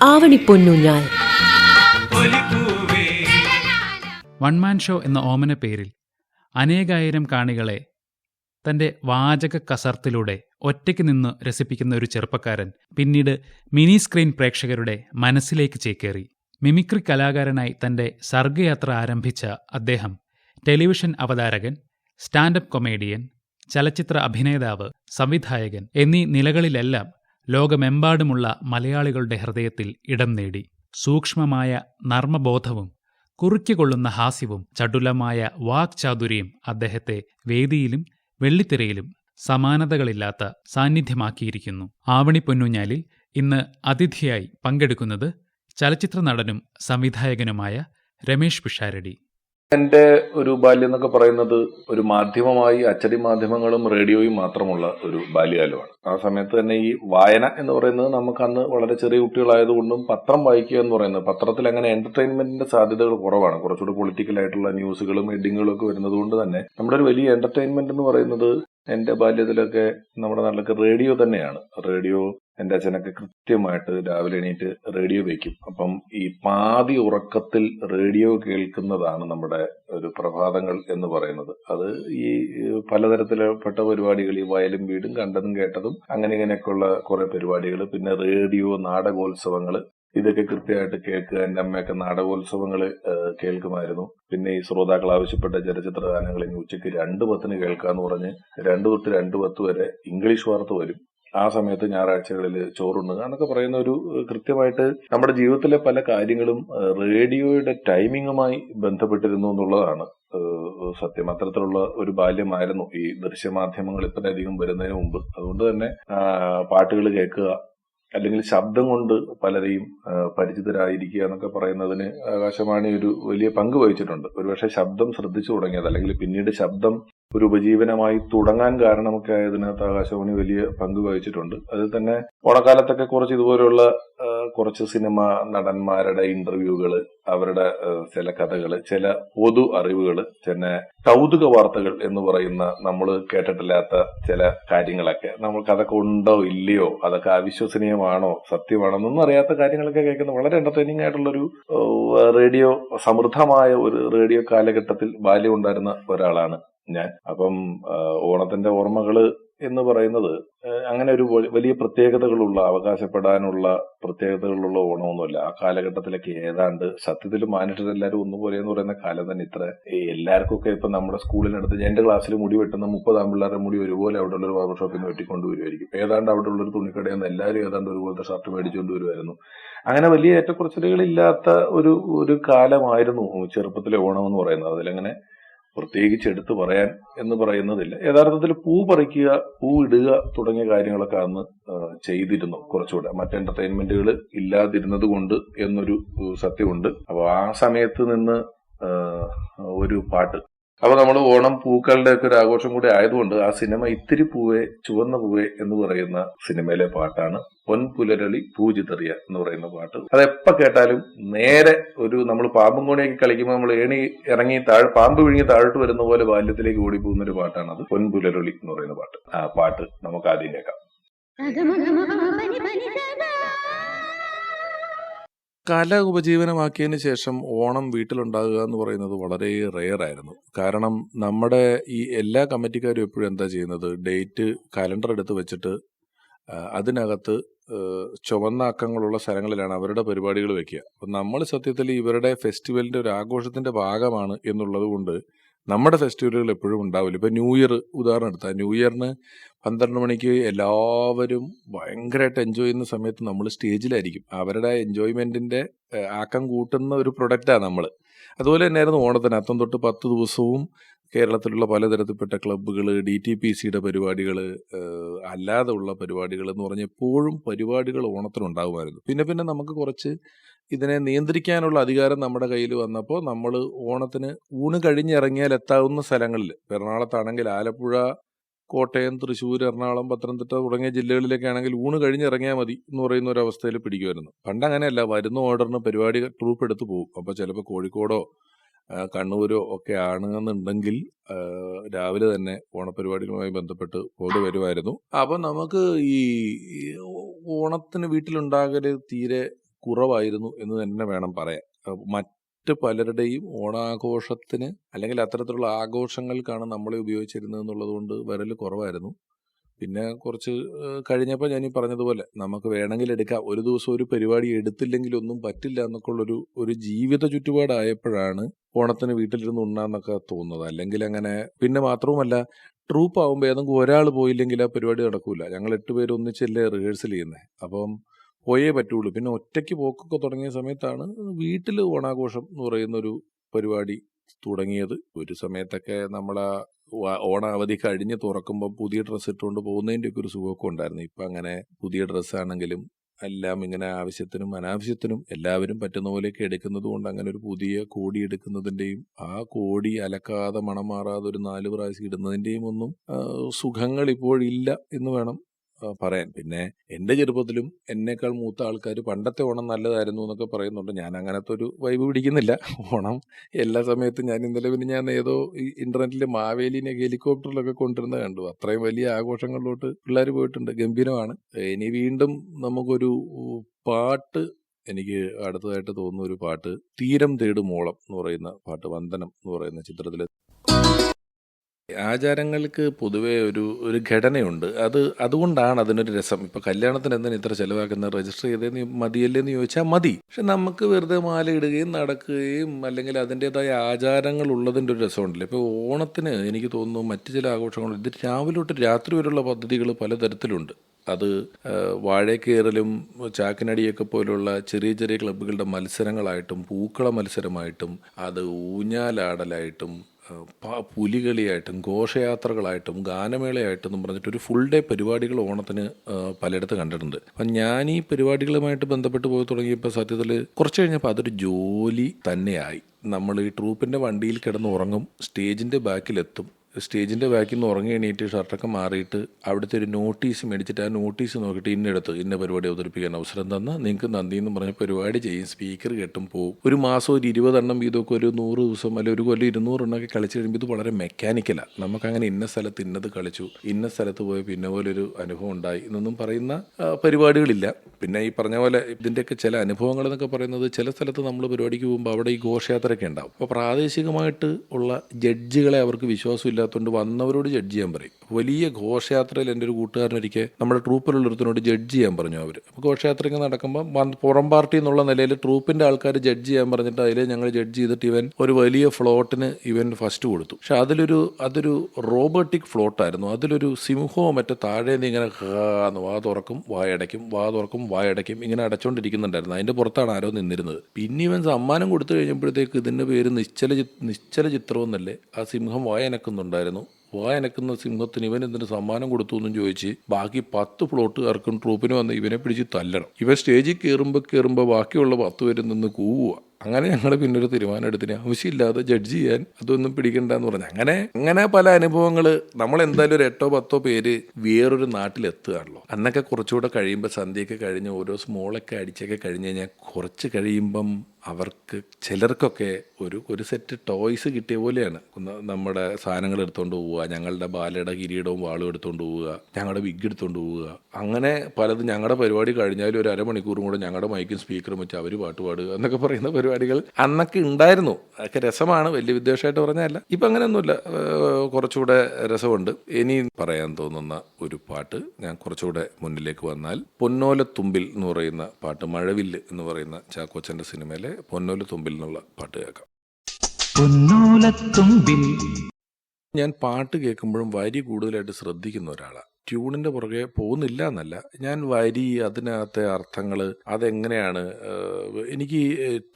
ആവണിപ്പൊന്നൂഞ്ഞാൽ one man show എന്ന ഓമന പേരിൽ അനേകായിരം കാണികളെ തന്റെ വാചക കസർത്തിലൂടെ ഒറ്റയ്ക്ക് നിന്ന് രസിപ്പിക്കുന്ന ഒരു ചെറുപ്പക്കാരൻ പിന്നീട് മിനി സ്ക്രീൻ പ്രേക്ഷകരുടെ മനസ്സിലേക്ക് ചേക്കേറി. മിമിക്രി കലാകാരനായി തന്റെ സർഗയാത്ര ആരംഭിച്ച അദ്ദേഹം ടെലിവിഷൻ അവതാരകൻ സ്റ്റാൻഡപ്പ് കൊമേഡിയൻ ചലച്ചിത്ര അഭിനേതാവ് സംവിധായകൻ എന്നീ നിലകളിലെല്ലാം ലോകമെമ്പാടുമുള്ള മലയാളികളുടെ ഹൃദയത്തിൽ ഇടം നേടി. സൂക്ഷ്മമായ നർമ്മബോധവും കുറുക്കിക്കൊള്ളുന്ന ഹാസ്യവും ചടുലമായ വാക്ചാതുര്യം അദ്ദേഹത്തെ വേദിയിലും വെള്ളിത്തിരയിലും സമാനതകളില്ലാത്ത സാന്നിധ്യമാക്കിയിരിക്കുന്നു. ആവണി പൊന്നുഞ്ഞാലിൽ ഇന്ന് അതിഥിയായി പങ്കെടുക്കുന്നത് ചലച്ചിത്ര നടനും സംവിധായകനുമായ രമേഷ് പിഷാരടി. എന്റെ ഒരു ബാല്യം എന്നൊക്കെ പറയുന്നത് ഒരു മാധ്യമമായി അച്ചടി മാധ്യമങ്ങളും റേഡിയോയും മാത്രമുള്ള ഒരു ബാല്യകാലമാണ്. ആ സമയത്ത് തന്നെ ഈ വായന എന്ന് പറയുന്നത് നമുക്ക് അന്ന് വളരെ ചെറിയ കുട്ടികളായതുകൊണ്ടും പത്രം വായിക്കുക എന്ന് പറയുന്നത് പത്രത്തിൽ അങ്ങനെ എന്റർടൈൻമെന്റിന്റെ സാധ്യതകൾ കുറവാണ്. കുറച്ചുകൂടി പൊളിറ്റിക്കൽ ആയിട്ടുള്ള ന്യൂസുകളും ഹെഡിങ്ങുകളും ഒക്കെ വരുന്നത് കൊണ്ട് തന്നെ നമ്മുടെ ഒരു വലിയ എന്റർടൈൻമെന്റ് എന്ന് പറയുന്നത് എന്റെ ബാല്യത്തിലൊക്കെ നമ്മുടെ നാട്ടിലൊക്കെ റേഡിയോ തന്നെയാണ്. റേഡിയോ എന്റെ അച്ഛനൊക്കെ കൃത്യമായിട്ട് രാവിലെ എണീറ്റ് റേഡിയോ വയ്ക്കും അപ്പം ഈ പാതി ഉറക്കത്തിൽ റേഡിയോ കേൾക്കുന്നതാണ് നമ്മുടെ ഒരു പ്രഭാതങ്ങൾ എന്ന് പറയുന്നത്. അത് ഈ പലതരത്തിലപ്പെട്ട പരിപാടികൾ ഈ വയലും വീടും കണ്ടതും കേട്ടതും അങ്ങനെ ഇങ്ങനെയൊക്കെയുള്ള കുറെ പരിപാടികൾ പിന്നെ റേഡിയോ നാടകോത്സവങ്ങൾ ഇതൊക്കെ കൃത്യമായിട്ട് കേൾക്കുക. എന്റെ അമ്മയൊക്കെ നാടകോത്സവങ്ങൾ കേൾക്കുമായിരുന്നു. പിന്നെ ഈ ശ്രോതാക്കൾ ആവശ്യപ്പെട്ട ചലച്ചിത്ര ഗാനങ്ങൾ ഇനി ഉച്ചയ്ക്ക് രണ്ട് പത്തിന് കേൾക്കാന്ന് പറഞ്ഞ് രണ്ട് തൊട്ട് രണ്ട് പത്ത് വരെ ഇംഗ്ലീഷ് വാർത്ത വരും. ആ സമയത്ത് ഞായറാഴ്ചകളിൽ ചോറുണ്ണുക എന്നൊക്കെ പറയുന്ന ഒരു കൃത്യമായിട്ട് നമ്മുടെ ജീവിതത്തിലെ പല കാര്യങ്ങളും റേഡിയോയുടെ ടൈമിങ്ങുമായി ബന്ധപ്പെട്ടിരുന്നു എന്നുള്ളതാണ് സത്യം. അത്തരത്തിലുള്ള ഒരു ബാല്യമായിരുന്നു ഈ ദൃശ്യമാധ്യമങ്ങൾ ഇത്രയധികം വരുന്നതിന് മുമ്പ്. അതുകൊണ്ട് തന്നെ പാട്ടുകൾ കേൾക്കുക അല്ലെങ്കിൽ ശബ്ദം കൊണ്ട് പലരെയും പരിചിതരായിരിക്കുക എന്നൊക്കെ പറയുന്നതിന് ആകാശവാണി ഒരു വലിയ പങ്ക് വഹിച്ചിട്ടുണ്ട്. ഒരുപക്ഷെ ശബ്ദം ശ്രദ്ധിച്ചു തുടങ്ങിയത് അല്ലെങ്കിൽ പിന്നീട് ശബ്ദം ഒരു ഉപജീവനമായി തുടങ്ങാൻ കാരണമൊക്കെ ആയതിനകത്ത് ആകാശവാണി വലിയ പങ്ക് വഹിച്ചിട്ടുണ്ട്. അതിൽ തന്നെ ഓണക്കാലത്തൊക്കെ കുറച്ച് ഇതുപോലെയുള്ള കുറച്ച് സിനിമ നടന്മാരുടെ ഇന്റർവ്യൂകൾ അവരുടെ ചില കഥകൾ ചില പൊതു അറിവുകൾ പിന്നെ കൗതുക വാർത്തകൾ എന്ന് പറയുന്ന നമ്മൾ കേട്ടിട്ടില്ലാത്ത ചില കാര്യങ്ങളൊക്കെ. നമ്മൾക്ക് അതൊക്കെ ഉണ്ടോ ഇല്ലയോ അതൊക്കെ അവിശ്വസനീയമാണോ സത്യമാണോ എന്നൊന്നും അറിയാത്ത കാര്യങ്ങളൊക്കെ കേൾക്കുന്ന വളരെ എന്റർടൈനിങ് ആയിട്ടുള്ളൊരു റേഡിയോ സമൃദ്ധമായ ഒരു റേഡിയോ കാലഘട്ടത്തിൽ ബാല്യം ഉണ്ടായിരുന്ന ഒരാളാണ് ഞാൻ അപ്പം ഓണത്തിന്റെ ഓർമ്മകൾ എന്ന് പറയുന്നത് അങ്ങനെ ഒരു വലിയ പ്രത്യേകതകളുള്ള അവകാശപ്പെടാനുള്ള പ്രത്യേകതകളുള്ള ഓണമൊന്നുമല്ല. ആ കാലഘട്ടത്തിലൊക്കെ ഏതാണ്ട് സത്യത്തിൽ മാനിട്ടരെല്ലാവരും ഒന്നുപോലെ എന്ന് പറയുന്ന കാലം തന്നെ ഇത്ര. എല്ലാവർക്കൊക്കെ ഇപ്പൊ നമ്മുടെ സ്കൂളിനടുത്ത് എന്റെ ക്ലാസ്സിൽ മുടി വെട്ടുന്ന മുപ്പത് ആമ്പിള്ളേരുടെ മുടി ഒരുപോലെ അവിടെ ഉള്ള ഒരു ബാർബർ ഷോപ്പിൽ നിന്ന് വെട്ടിക്കൊണ്ടുവരുമായിരിക്കും ഏതാണ്ട് അവിടെ ഉള്ള ഒരു തുണിക്കടയിൽ നിന്ന് എല്ലാവരും ഏതാണ്ട് ഒരുപോലത്തെ ഷർട്ട് മേടിച്ചുകൊണ്ട് വരുമായിരുന്നു അങ്ങനെ വലിയ ഏറ്റക്കുറച്ചിലുകളില്ലാത്ത ഒരു ഒരു കാലമായിരുന്നു ചെറുപ്പത്തിലെ ഓണം എന്ന് പറയുന്നത്. അതിലങ്ങനെ പ്രത്യേകിച്ച് എടുത്തു പറയാൻ എന്ന് പറയുന്നതില്ല. യഥാർത്ഥത്തിൽ പൂ പറിക്കുക പൂ ഇടുക തുടങ്ങിയ കാര്യങ്ങളൊക്കെ അന്ന് ചെയ്തിരുന്നു കുറച്ചുകൂടെ. മറ്റ് എന്റർടൈൻമെന്റുകൾ ഇല്ലാതിരുന്നത് കൊണ്ട് എന്നൊരു സത്യമുണ്ട്. അപ്പോൾ ആ സമയത്ത് നിന്ന് ഒരു പാട്ട് അപ്പൊ നമ്മൾ ഓണം പൂക്കളുടെ ഒക്കെ ഒരു ആഘോഷം കൂടി ആയതുകൊണ്ട് ആ സിനിമ ഇത്തിരി പൂവേ ചുവന്ന പൂവേ എന്ന് പറയുന്ന സിനിമയിലെ പാട്ടാണ് പൊൻപുലരളി പൂജിതെറിയ എന്ന് പറയുന്ന പാട്ട് അത് എപ്പോ കേട്ടാലും നേരെ ഒരു നമ്മൾ പാമ്പും കോണിയൊക്കെ കളിക്കുമ്പോൾ നമ്മൾ ഏണി ഇറങ്ങി താഴെ പാമ്പ് വിഴുങ്ങി താഴോട്ട് വരുന്ന പോലെ ബാല്യത്തിലേക്ക് ഓടിപ്പോകുന്ന ഒരു പാട്ടാണ് അത് പൊൻപുലരളി എന്ന് പറയുന്ന പാട്ട് ആ പാട്ട് നമുക്ക് ആദ്യം കേൾക്കാം കല ഉപജീവനമാക്കിയതിന് ശേഷം ഓണം വീട്ടിലുണ്ടാകുക എന്ന് പറയുന്നത് വളരെ റെയർ ആയിരുന്നു. കാരണം നമ്മുടെ ഈ എല്ലാ കമ്മിറ്റിക്കാരും എപ്പോഴും എന്താ ചെയ്യുന്നത്? ഡേറ്റ് കലണ്ടർ എടുത്ത് വെച്ചിട്ട് അതിനകത്ത് ചുവന്ന അക്കങ്ങളുള്ള സ്ഥലങ്ങളിലാണ് അവരുടെ പരിപാടികൾ വെക്കുക. അപ്പം നമ്മൾ സത്യത്തിൽ ഇവരുടെ ഫെസ്റ്റിവലിന്റെ ഒരു ആഘോഷത്തിന്റെ ഭാഗമാണ് എന്നുള്ളത് കൊണ്ട് നമ്മുടെ ഫെസ്റ്റിവലുകൾ എപ്പോഴും ഉണ്ടാവില്ല. ഇപ്പം ന്യൂ ഇയർ ഉദാഹരണം എടുത്താൽ ന്യൂ ഇയറിന് പന്ത്രണ്ട് മണിക്ക് എല്ലാവരും ഭയങ്കരമായിട്ട് എൻജോയ് ചെയ്യുന്ന സമയത്ത് നമ്മൾ സ്റ്റേജിലായിരിക്കും. അവരുടെ എൻജോയ്മെന്റിന്റെ ആക്കം കൂട്ടുന്ന ഒരു പ്രൊഡക്റ്റാണ് നമ്മൾ അതുപോലെ തന്നെയായിരുന്നു ഓണത്തിന്. അത്തം തൊട്ട് പത്ത് ദിവസവും കേരളത്തിലുള്ള പലതരത്തിൽപ്പെട്ട ക്ലബ്ബുകൾ ഡി ടി പി സിയുടെ പരിപാടികൾ അല്ലാതെ ഉള്ള പരിപാടികൾ എന്ന് പറഞ്ഞാൽ എപ്പോഴും പരിപാടികൾ ഓണത്തിനുണ്ടാകുമായിരുന്നു. പിന്നെ പിന്നെ നമുക്ക് കുറച്ച് ഇതിനെ നിയന്ത്രിക്കാനുള്ള അധികാരം നമ്മുടെ കയ്യിൽ വന്നപ്പോൾ നമ്മൾ ഓണത്തിന് ഊണ് കഴിഞ്ഞിറങ്ങിയാൽ എത്താവുന്ന സ്ഥലങ്ങളിൽ എറണാകുളത്താണെങ്കിൽ ആലപ്പുഴ കോട്ടയം തൃശ്ശൂർ എറണാകുളം പത്തനംതിട്ട തുടങ്ങിയ ജില്ലകളിലൊക്കെ ആണെങ്കിൽ ഊണ് കഴിഞ്ഞിറങ്ങിയാൽ മതി എന്ന് പറയുന്ന ഒരു അവസ്ഥയിൽ പിടിക്കുമായിരുന്നു. പണ്ട് അങ്ങനെയല്ല വരുന്ന ഓർഡറിന് പരിപാടി ട്രൂപ്പ് എടുത്തു പോകും. അപ്പോൾ ചിലപ്പോൾ കോഴിക്കോടോ കണ്ണൂരോ ഒക്കെ ആണെന്നുണ്ടെങ്കിൽ രാവിലെ തന്നെ ഓണപരിപാടികളുമായി ബന്ധപ്പെട്ട് പോയി വരുമായിരുന്നു. അപ്പം നമുക്ക് ഈ ഓണത്തിന് വീട്ടിലുണ്ടാകൽ തീരെ കുറവായിരുന്നു എന്ന് തന്നെ വേണം പറയാൻ. മറ്റ് പലരുടെയും ഓണാഘോഷത്തിന് അല്ലെങ്കിൽ അത്തരത്തിലുള്ള ആഘോഷങ്ങൾക്കാണ് നമ്മളെ ഉപയോഗിച്ചിരുന്നത് എന്നുള്ളതുകൊണ്ട് വരൽ കുറവായിരുന്നു. പിന്നെ കുറച്ച് കഴിഞ്ഞപ്പോൾ ഞാൻ ഈ പറഞ്ഞതുപോലെ നമുക്ക് വേണമെങ്കിൽ എടുക്കാം. ഒരു ദിവസം ഒരു പരിപാടി എടുത്തില്ലെങ്കിൽ ഒന്നും പറ്റില്ല എന്നൊക്കെ ഉള്ളൊരു ഒരു ജീവിത ചുറ്റുപാടായപ്പോഴാണ് ഓണത്തിന് വീട്ടിലിരുന്ന് ഉണ്ണാന്നൊക്കെ തോന്നുന്നത്. അല്ലെങ്കിൽ അങ്ങനെ പിന്നെ മാത്രവുമല്ല ട്രൂപ്പ് ആകുമ്പോൾ ഏതെങ്കിലും ഒരാൾ പോയില്ലെങ്കിൽ ആ പരിപാടി നടക്കൂല. ഞങ്ങൾ എട്ട് പേര് ഒന്നിച്ചല്ലേ റിഹേഴ്സൽ ചെയ്യുന്നത് അപ്പം പോയേ പറ്റുള്ളൂ. പിന്നെ ഒറ്റയ്ക്ക് പോക്കൊക്കെ തുടങ്ങിയ സമയത്താണ് വീട്ടിൽ ഓണാഘോഷം എന്ന് പറയുന്ന ഒരു പരിപാടി തുടങ്ങിയത്. ഒരു സമയത്തൊക്കെ നമ്മളെ ഓണാവധി കഴിഞ്ഞ് തുറക്കുമ്പോൾ പുതിയ ഡ്രസ്സ് ഇട്ടുകൊണ്ട് പോകുന്നതിന്റെ ഒക്കെ ഒരു സുഖമൊക്കെ ഉണ്ടായിരുന്നു. ഇപ്പം അങ്ങനെ പുതിയ ഡ്രസ്സാണെങ്കിലും എല്ലാം ഇങ്ങനെ ആവശ്യത്തിനും അനാവശ്യത്തിനും എല്ലാവരും പറ്റുന്ന പോലെയൊക്കെ എടുക്കുന്നത് കൊണ്ട് അങ്ങനെ ഒരു പുതിയ കോടി എടുക്കുന്നതിന്റെയും ആ കോടി അലക്കാതെ മണം മാറാതെ ഒരു നാല് പ്രാവശ്യം ഇടുന്നതിന്റെയും ഒന്നും സുഖങ്ങൾ ഇപ്പോഴില്ല എന്ന് വേണം പറയാൻ. പിന്നെ എന്റെ ചെറുപ്പത്തിലും എന്നേക്കാൾ മൂത്ത ആൾക്കാർ പണ്ടത്തെ ഓണം നല്ലതായിരുന്നു എന്നൊക്കെ പറയുന്നുണ്ട്. ഞാൻ അങ്ങനത്തെ ഒരു വൈബ് പിടിക്കുന്നില്ല. ഓണം എല്ലാ സമയത്തും ഞാൻ ഇന്നലെ പിന്നെ ഞാൻ ഏതോ ഈ ഇന്റർനെറ്റിലെ മാവേലിനെ ഹെലികോപ്റ്ററിലൊക്കെ കൊണ്ടുവരുന്നത് കണ്ടു. അത്രയും വലിയ ആഘോഷങ്ങളിലോട്ട് പിള്ളേർ പോയിട്ടുണ്ട്. ഗംഭീരമാണ്. ഇനി വീണ്ടും നമുക്കൊരു പാട്ട് എനിക്ക് അടുത്തതായിട്ട് തോന്നുന്ന ഒരു പാട്ട് തീരം തേടുമോളം എന്ന് പറയുന്ന പാട്ട് വന്ദനം എന്ന് പറയുന്ന ചിത്രത്തിലെ ആചാരങ്ങൾക്ക് പൊതുവേ ഒരു ഒരു ഘടനയുണ്ട്. അത് അതുകൊണ്ടാണ് അതിനൊരു രസം. ഇപ്പൊ കല്യാണത്തിന് എന്തിനു ഇത്ര ചിലവാക്കുന്ന രജിസ്റ്റർ ചെയ്തേന്ന് മതിയല്ലേന്ന് ചോദിച്ചാൽ മതി. പക്ഷെ നമുക്ക് വെറുതെ മാല ഇടുകയും നടക്കുകയും അല്ലെങ്കിൽ അതിന്റെതായ ആചാരങ്ങൾ ഉള്ളതിന്റെ ഒരു രസമുണ്ടല്ലോ. ഇപ്പോൾ ഓണത്തിന് എനിക്ക് തോന്നുന്നു മറ്റു ചില ആഘോഷങ്ങൾ ഇത് രാവിലെ തൊട്ട് രാത്രി വരെയുള്ള പദ്ധതികൾ പലതരത്തിലുണ്ട്. അത് വാഴക്കേറലും ചാക്കിനടിയൊക്കെ പോലുള്ള ചെറിയ ചെറിയ ക്ലബ്ബുകളുടെ മത്സരങ്ങളായിട്ടും പൂക്കള മത്സരമായിട്ടും അത് ഊഞ്ഞാലാടലായിട്ടും പുലികളിയായിട്ടും ഘോഷയാത്രകളായിട്ടും ഗാനമേളയായിട്ടും എന്നും പറഞ്ഞിട്ട് ഒരു ഫുൾ ഡേ പരിപാടികൾ ഓണത്തിന് പലയിടത്ത് കണ്ടിട്ടുണ്ട്. അപ്പം ഞാൻ ഈ പരിപാടികളുമായിട്ട് ബന്ധപ്പെട്ട് പോയി തുടങ്ങിയപ്പോൾ സത്യത്തിൽ കുറച്ച് കഴിഞ്ഞപ്പോൾ അതൊരു ജോലി തന്നെയായി. നമ്മൾ ഈ ട്രൂപ്പിന്റെ വണ്ടിയിൽ കിടന്ന് ഉറങ്ങും സ്റ്റേജിന്റെ ബാക്കിലെത്തും സ്റ്റേജിന്റെ ബാക്കിൽ നിന്ന് ഉറങ്ങി എണീറ്റ് ഷർട്ടൊക്കെ മാറിയിട്ട് അവിടുത്തെ ഒരു നോട്ടീസ് മേടിച്ചിട്ട് ആ നോട്ടീസ് നോക്കിയിട്ട് ഇന്നെടുത്ത് ഇന്ന പരിപാടി അവതരിപ്പിക്കാൻ അവസരം തന്ന. നിങ്ങൾക്ക് നന്ദി എന്ന് പറഞ്ഞ പരിപാടി ചെയ്യും. സ്പീക്കർ കെട്ടും പോകും ഒരു മാസം ഒരു ഇരുപതെണ്ണം വീതമൊക്കെ ഒരു നൂറ് ദിവസം അല്ലെങ്കിൽ ഒരു കൊല്ലം ഇരുന്നൂറെണ്ണമൊക്കെ കളിച്ച് കഴിയുമ്പോൾ ഇത് വളരെ മെക്കാനിക്കലാണ് നമുക്കങ്ങനെ ഇന്ന സ്ഥലത്ത് ഇന്നത് കളിച്ചു ഇന്ന സ്ഥലത്ത് പോയി പിന്നെ പോലെ ഒരു അനുഭവം ഉണ്ടായി എന്നൊന്നും പറയുന്ന പരിപാടികളില്ല. പിന്നെ ഈ പറഞ്ഞ പോലെ ഇതിന്റെയൊക്കെ ചില അനുഭവങ്ങൾ എന്നൊക്കെ പറയുന്നത് ചില സ്ഥലത്ത് നമ്മൾ പരിപാടിക്ക് പോകുമ്പോൾ അവിടെ ഈ ഘോഷയാത്രയൊക്കെ ഉണ്ടാവും. അപ്പോൾ പ്രാദേശികമായിട്ട് ഉള്ള ജഡ്ജികളെ അവർക്ക് വിശ്വാസം ഇല്ലാത്തതുകൊണ്ട് വന്നവരോട് ജഡ്ജ് ചെയ്യാൻ പറയും. വലിയ ഘോഷയാത്രയിൽ എന്റെ ഒരു കൂട്ടുകാരനൊരിക്കൽ നമ്മുടെ ട്രൂപ്പിലുള്ളൊരുത്തിനോട് ജഡ്ജ് ചെയ്യാൻ പറഞ്ഞു അവർ അപ്പോൾ ഘോഷയാത്രയ്ക്ക് നടക്കുമ്പോൾ പുറം പാർട്ടി എന്നുള്ള നിലയിൽ ട്രൂപ്പിന്റെ ആൾക്കാർ ജഡ്ജ് ചെയ്യാൻ പറഞ്ഞിട്ട് അതിൽ ഞങ്ങൾ ജഡ്ജ് ചെയ്തിട്ട് ഇവൻ ഒരു വലിയ ഫ്ലോട്ടിന് ഇവൻ ഫസ്റ്റ് കൊടുത്തു. പക്ഷെ അതിലൊരു അതൊരു റോബോട്ടിക് ഫ്ലോട്ടായിരുന്നു അതിലൊരു സിംഹവും മറ്റേ താഴെ നിന്ന് ഇങ്ങനെ ഹാന്ന് വാ തുറക്കും വായടയ്ക്കും വാ തുറക്കും വായടയ്ക്കും ഇങ്ങനെ അടച്ചുകൊണ്ടിരിക്കുന്നുണ്ടായിരുന്നു അതിന്റെ പുറത്താണ് ആരോ നിന്നിരുന്നത്. പിന്നെ ഇവൻ സമ്മാനം കൊടുത്തു കഴിഞ്ഞപ്പോഴത്തേക്ക് ഇതിന്റെ പേര് നിശ്ചല നിശ്ചല ചിത്രം എന്നല്ലേ ആ സിംഹം വായനക്കുന്നുണ്ടായിരുന്നു വായനക്കുന്ന സിംഹത്തിന് ഇവൻ എന്തിന് സമ്മാനം കൊടുത്തു എന്നും ചോദിച്ച് ബാക്കി പത്ത് പ്ലോട്ടുകാർക്കും ട്രൂപ്പിന് വന്ന് ഇവനെ പിടിച്ച് തല്ലണം. ഇവ സ്റ്റേജിൽ കയറുമ്പോൾ കയറുമ്പോൾ ബാക്കിയുള്ള പത്ത് പേരും നിന്ന് കൂവുക അങ്ങനെ ഞങ്ങൾ പിന്നെ ഒരു തീരുമാനം എടുത്തിന്. ആവശ്യമില്ലാതെ ജഡ്ജ് ചെയ്യാൻ അതൊന്നും പിടിക്കണ്ടെന്ന് പറഞ്ഞു. അങ്ങനെ അങ്ങനെ പല അനുഭവങ്ങൾ നമ്മൾ എന്തായാലും ഒരു എട്ടോ പത്തോ പേര് വേറൊരു നാട്ടിലെത്തുകയാണല്ലോ. അന്നൊക്കെ കുറച്ചുകൂടെ കഴിയുമ്പോൾ സന്ധ്യയൊക്കെ കഴിഞ്ഞ് ഓരോ സ്മോളൊക്കെ അടിച്ചൊക്കെ കഴിഞ്ഞ് കഴിഞ്ഞാൽ കുറച്ച് കഴിയുമ്പം അവർക്ക് ചിലർക്കൊക്കെ ഒരു ഒരു സെറ്റ് ടോയ്സ് കിട്ടിയ പോലെയാണ്. നമ്മുടെ സാധനങ്ങൾ എടുത്തുകൊണ്ട് പോവുക ഞങ്ങളുടെ ബാലയുടെ കിരീടവും വാളും എടുത്തുകൊണ്ട് പോവുക ഞങ്ങളുടെ വിഗ് എടുത്തുകൊണ്ട് പോവുക. അങ്ങനെ പലതും ഞങ്ങളുടെ പരിപാടി കഴിഞ്ഞാലും ഒരു അരമണിക്കൂറും കൂടെ ഞങ്ങളുടെ മൈക്കും സ്പീക്കറും വെച്ച് അവർ പാട്ട് പാടുക എന്നൊക്കെ പറയുന്ന പരിപാടികൾ അന്നൊക്കെ ഉണ്ടായിരുന്നു. അതൊക്കെ രസമാണ്. വലിയ വിദ്വേഷമായിട്ട് പറഞ്ഞതല്ല. ഇപ്പം അങ്ങനെയൊന്നുമില്ല. കുറച്ചുകൂടെ രസമുണ്ട്. ഇനി പറയാൻ തോന്നുന്ന ഒരു പാട്ട് ഞാൻ കുറച്ചുകൂടെ മുന്നിലേക്ക് വന്നാൽ പൊന്നോലത്തുമ്പിൽ എന്ന് പറയുന്ന പാട്ട് മഴവില്ല് എന്ന് പറയുന്ന ചാക്കോച്ചന്റെ സിനിമയിലെ പൊന്നോലത്തുമ്പിൽ എന്നുള്ള പാട്ട് കേൾക്കാം. പൊന്നോലത്തുമ്പിൽ. ഞാൻ പാട്ട് കേൾക്കുമ്പോഴും വരി കൂടുതലായിട്ട് ശ്രദ്ധിക്കുന്ന ഒരാളാണ് ട്യൂണിന്റെ പുറകെ പോകുന്നില്ല എന്നല്ല ഞാൻ വരി അതിനകത്തെ അർത്ഥങ്ങൾ അതെങ്ങനെയാണ് എനിക്ക്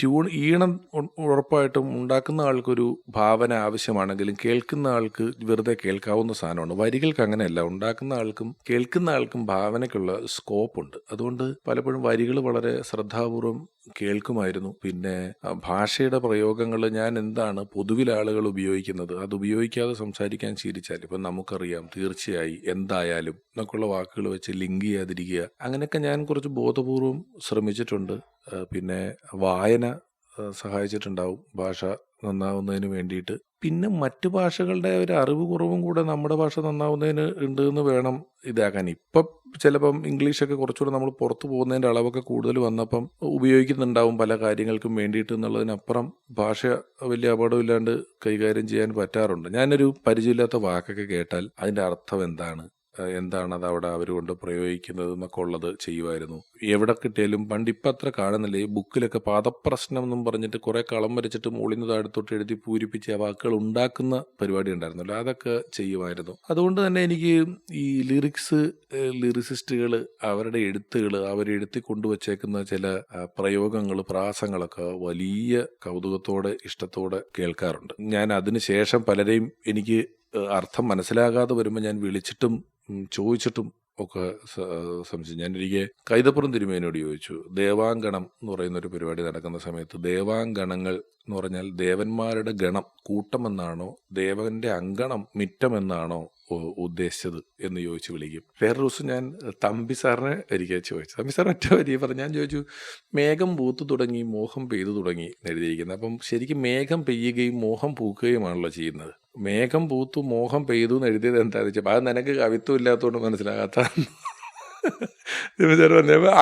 ട്യൂൺ ഈണം ഉറപ്പായിട്ടും ഉണ്ടാക്കുന്ന ആൾക്കൊരു ഭാവന ആവശ്യമാണെങ്കിലും കേൾക്കുന്ന ആൾക്ക് വെറുതെ കേൾക്കാവുന്ന സാധനമാണ്. വരികൾക്ക് അങ്ങനെയല്ല. ഉണ്ടാക്കുന്ന ആൾക്കും കേൾക്കുന്ന ആൾക്കും ഭാവനയ്ക്കുള്ള സ്കോപ്പ് ഉണ്ട് അതുകൊണ്ട് പലപ്പോഴും വരികൾ വളരെ ശ്രദ്ധാപൂർവം കേൾക്കുമായിരുന്നു. പിന്നെ ഭാഷയുടെ പ്രയോഗങ്ങൾ ഞാൻ എന്താണ് പൊതുവിൽ ആളുകൾ ഉപയോഗിക്കുന്നത്? അത് ഉപയോഗിക്കാതെ സംസാരിക്കാൻ ശീലിച്ചാൽ ഇപ്പം നമുക്കറിയാം തീർച്ചയായി എന്തായാലും എന്നൊക്കെയുള്ള വാക്കുകൾ വെച്ച് ലിങ്ക് ചെയ്യാതിരിക്കുക. അങ്ങനെയൊക്കെ ഞാൻ കുറച്ച് ബോധപൂർവം ശ്രമിച്ചിട്ടുണ്ട്. പിന്നെ വായന സഹായിച്ചിട്ടുണ്ടാവും. ഭാഷ നന്നാവുന്നതിന് വേണ്ടിയിട്ട്. പിന്നെ മറ്റു ഭാഷകളുടെ ഒരു അറിവ് കുറവും കൂടെ നമ്മുടെ ഭാഷ നന്നാവുന്നതിന് ഉണ്ട് എന്ന് വേണം ഇതാക്കാൻ. ഇപ്പം ചിലപ്പം ഇംഗ്ലീഷൊക്കെ കുറച്ചുകൂടെ നമ്മൾ പുറത്തു പോകുന്നതിന്റെ അളവൊക്കെ കൂടുതൽ വന്നപ്പം ഉപയോഗിക്കുന്നുണ്ടാവും പല കാര്യങ്ങൾക്കും വേണ്ടിയിട്ട് എന്നുള്ളതിനപ്പുറം ഭാഷ വലിയ അപകടമില്ലാണ്ട് കൈകാര്യം ചെയ്യാൻ പറ്റാറുണ്ട്. ഞാനൊരു പരിചയമില്ലാത്ത വാക്കൊക്കെ കേട്ടാൽ അതിന്റെ അർത്ഥം എന്താണ്? എന്താണ് അത് അവിടെ അവരുകൊണ്ട് കൊണ്ട് പ്രയോഗിക്കുന്നത് എന്നൊക്കെ ഉള്ളത് ചെയ്യുമായിരുന്നു എവിടെ കിട്ടിയാലും പണ്ട് ഇപ്പം അത്ര കാണുന്നില്ല. ഈ ബുക്കിലൊക്കെ പാദപ്രശ്നം എന്നും പറഞ്ഞിട്ട് കുറെ കളം വരച്ചിട്ട് മുകളിൽ നിന്ന് എഴുതി പൂരിപ്പിച്ച് ആ വാക്കുകൾ ഉണ്ടാക്കുന്ന പരിപാടി ഉണ്ടായിരുന്നല്ലോ. അതൊക്കെ ചെയ്യുമായിരുന്നു അതുകൊണ്ട് തന്നെ എനിക്ക് ഈ ലിറിക്സ് ലിറിസിസ്റ്റുകൾ അവരുടെ എഴുത്തുകൾ അവരെഴുത്തി കൊണ്ടുവച്ചേക്കുന്ന ചില പ്രയോഗങ്ങൾ പ്രാസങ്ങളൊക്കെ വലിയ കൗതുകത്തോടെ ഇഷ്ടത്തോടെ കേൾക്കാറുണ്ട്. ഞാൻ അതിനുശേഷം പലരെയും എനിക്ക് അർത്ഥം മനസ്സിലാകാതെ വരുമ്പോൾ ഞാൻ വിളിച്ചിട്ടും ചോദിച്ചിട്ടും ഒക്കെ സംശയം ഞാൻ എനിക്ക് കൈതപ്പുറം തിരുമേനോട് ചോദിച്ചു ദേവാങ്കണം എന്ന് പറയുന്ന ഒരു പരിപാടി നടക്കുന്ന സമയത്ത് ദേവാങ്കണങ്ങൾ എന്ന് പറഞ്ഞാൽ ദേവന്മാരുടെ ഗണം കൂട്ടമെന്നാണോ ദേവന്റെ അങ്കണം മിറ്റമെന്നാണോ എന്നാണോ ഉദ്ദേശിച്ചത് എന്ന് ചോദിച്ചു വിളിക്കും. വേറെ ദിവസം ഞാൻ തമ്പി സാറിനെ എനിക്ക് ചോദിച്ചു തമ്പി സാർ ഒറ്റ വരി പറഞ്ഞു ഞാൻ ചോദിച്ചു മേഘം പൂത്തു തുടങ്ങി മോഹം പെയ്തു തുടങ്ങി എഴുതിയിരിക്കുന്നത്. അപ്പം ശരിക്കും മേഘം പെയ്യുകയും മോഹം പൂക്കുകയുമാണല്ലോ ചെയ്യുന്നത്. മേഘം പൂത്തു മോഹം പെയ്തു എന്ന് എഴുതിയത് എന്താണെന്ന് വെച്ചാൽ അത് നിനക്ക് കവിത്വം ഇല്ലാത്തതുകൊണ്ട് മനസ്സിലാകാത്ത